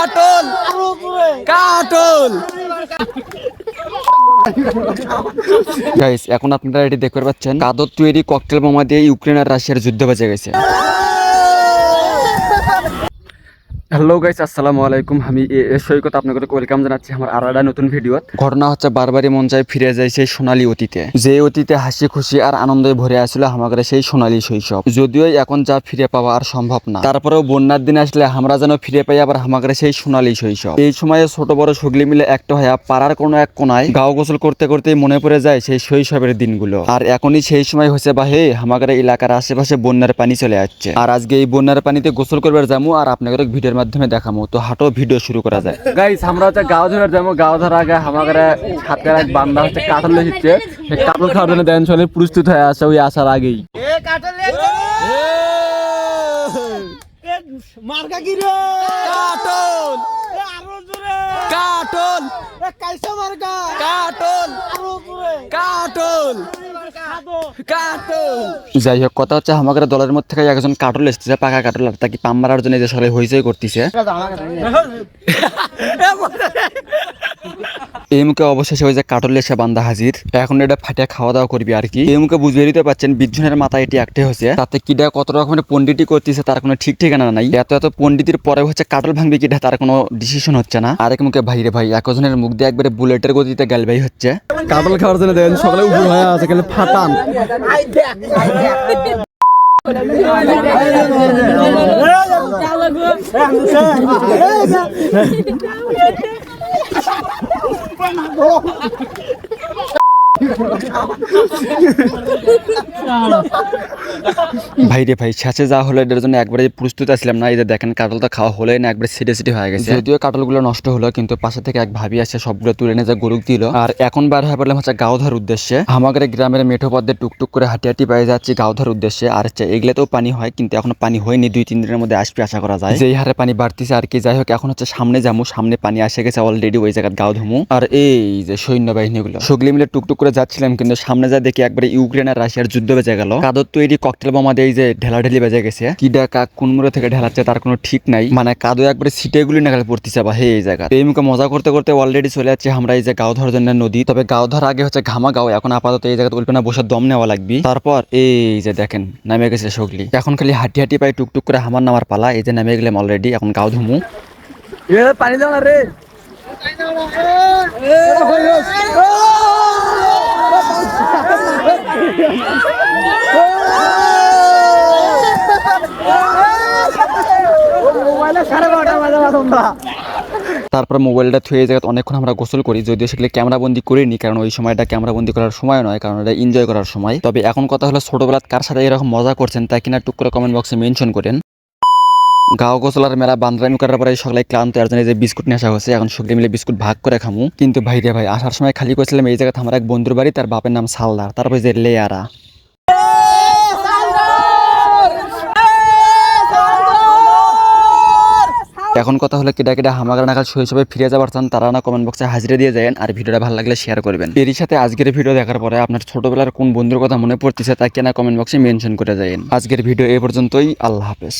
কাটল। কাটল। গাইস এখন আপনারা এটি দেখতে পাচ্ছেন। কাদর তৈরি ককটেল বোমা দিয়ে ইউক্রেন আর রাশিয়ার যুদ্ধ বাজে গেছে। হ্যালো গাইস আসসালামু আলাইকুম। আমি এ সৈকত আপনাদের ওয়েলকাম জানাচ্ছি আমার আর একটা নতুন ভিডিও ঘটনা হচ্ছে বারবারই মন চায় ফিরে যায় সেই সোনালী অতীতে। যে অতীতে হাসি, খুশি আর আনন্দে ভরে আসলে আমাদের সেই সোনালী শৈশব। যদিও এখন যা ফিরে পাওয়া আর সম্ভব না। তারপরেও বন্যার দিন আসলে আমরা যেন ফিরে পাই আবার আমাদের সেই সোনালী শৈশব। এই সময়ে ছোট বড় সুগলি মিলে একটা হয়ে পাড়ার কোনো এক কোনায় গাও গোসল করতে করতেই মনে পড়ে যায় সেই শৈশবের দিনগুলো। আর এখনই সেই সময় হয়েছে বা হে, আমাদের এলাকার আশেপাশে বন্যার পানি চলে আসছে। আর আজকে এই বন্যার পানিতে গোসল করবার যাব আর আপনাদের ভিডিওর মাধ্যমে দেখাবো তো হাটো ভিডিও শুরু করা যায়। গাইস আমরা হচ্ছে গাও ধরার যাব। গাও ধরার আগে আমাদের হাতের এক বান্দা হচ্ছে কাটল দিচ্ছে কাটল খাওয়ার জন্য দেন চলে প্রস্তুত হয়ে আসে ওই আসার আগেই। মার্কা কি রে? কাটল আরও জোরে! কাটল কাইসা মার্কা? কাটল আরও জোরে! কাটল কাটল যাই হোক কথা হচ্ছে আমাদের দলের মধ্যে থেকে একজন কাটল এসেছে পাকা কাটল আর তাকে পাম মারার জন্য যে হইচই করতেছে। এই মুখে অবশেষে ওই যে কাটল এসে বান্দা হাজির। এখন এটা ফাটিয়া খাওয়া দাওয়া করবি আর কি। এই মুখে বুঝিয়ে দিতে পারছেন মাথায় এটি একটে হচ্ছে তাতে কিটা কত রকমের পন্ডিতি করতেছে তার কোনো ঠিক ঠিকানা নাই। এত এত পন্ডিতির পরে হচ্ছে কাটল ভাঙবে কিটা তার কোনো ডিসিশন হচ্ছে না। আরেক মুখে ভাই রে ভাই একজনের মুখ দিয়ে একবারে বুলেটের গতিতে গাল ভাই হচ্ছে। কাটল খাওয়ার জন্য দেন সকালে উপর হয়ে আছে খালি ফাটান। Ayo, kita lihat. ভাই রে ভাই, শেষে যা হলো এটার জন্য একবারে প্রস্তুত আসলাম না। এই যে দেখেন কাটলটা খাওয়া হলোই না একবারে সিটে সিটে হয়ে গেছে। যদিও কাটলগুলো নষ্ট হলো, কিন্তু পাশে থেকে এক ভাবি আসে, সবগুলো তুলে নিয়ে যা গরুক দিল। আর এখন বার হয়ে পড়লাম হচ্ছে গাও ধর উদ্দেশ্যে। আমাদের গ্রামের মেঠো পদ্মে টুকটুক করে হাঁটি হাঁটি পেয়ে যাচ্ছি গাও ধর উদ্দেশ্যে। আর হচ্ছে, এগুলোতেও পানি হয়, কিন্তু এখনও পানি হয়নি, দুই তিন দিনের মধ্যে আসবে আশা করা যায়। যেই হারে পানি বাড়তিছে আর কি, যাই হোক, এখন হচ্ছে সামনে যাব সামনে পানি আসে গেছে অলরেডি ওই জায়গায় গাও ধুমু। আর এই যে সৈন্যবাহিনীগুলো, সগলি মিলে টুকটুক করে যাচ্ছিলাম, কিন্তু সামনে যা দেখি একবারে ইউক্রেন আর রাশিয়ার যুদ্ধ বেজে গেল কাদর তৈরি ককটেল বোমা দিয়ে এই যে ঢেলাঢেলি বেজে গেছে কি ডাকা কোন মুড়ে থেকে ঢেলাচ্ছে তার কোনো ঠিক নাই মানে কাদো একবারে সিটেগুলি নাগাল পড়তেছে বা হে এই জায়গা এই মুখে মজা করতে করতে অলরেডি চলে যাচ্ছে আমরা এই যে গাও ধর জন্য নদী তবে গাও ধর আগে হচ্ছে ঘামা গাও এখন আপাতত এই জায়গাতে উল্পে না বসে দম নেওয়া লাগবে তারপর এই যে দেখেন নামে গেছে সগলি এখন খালি হাঁটি হাঁটি পাই টুকটুক করে হামার নামার পালা এই যে নামে গেলাম অলরেডি এখন গাও ধুমু এ পানি দাও না রে তারপর মোবাইলটা থুয়ে জায়গায় অনেকক্ষণ আমরা গোসল করি, যদিও সেগুলো ক্যামেরা বন্দি করিনি, কারণ ওই সময়টা ক্যামেরা বন্দি করার সময় নয়, কারণ এটা এনজয় করার সময়। তবে এখন কথা হলো ছোটবেলার কার সাথে এরকম মজা করছেন তা কিনা টুক করে কমেন্ট বক্সে মেনশন করেন। গাও গোসলার মেলা বান্দ্রামি করার পরে সকালে ক্লান্ত আর জন্য যে বিস্কুট নেশা হচ্ছে। এখন সকালে মিলে বিস্কুট ভাগ করে খামু। কিন্তু ভাই রে ভাই, আসার সময় খালি করেছিলাম এই জায়গাতে আমার এক বন্ধুর বাড়ি, তার বাপের নাম সালদার, তারপরে যে লেয়ারা। এখন কথা হলো কেটা কেটা হামাগার নাগাল শৈশবে ফিরে যাবার চান, তারা না কমেন্ট বক্সে হাজিরা দিয়ে যায় আর ভিডিওটা ভালো লাগলে শেয়ার করবেন। এরই সাথে আজকের ভিডিও দেখার পরে আপনার ছোটবেলার কোন বন্ধুর কথা মনে পড়তেছে তা কেনা কমেন্ট বক্সে মেনশন করে যায় আজকের ভিডিও এ পর্যন্তই, আল্লাহ হাফেজ।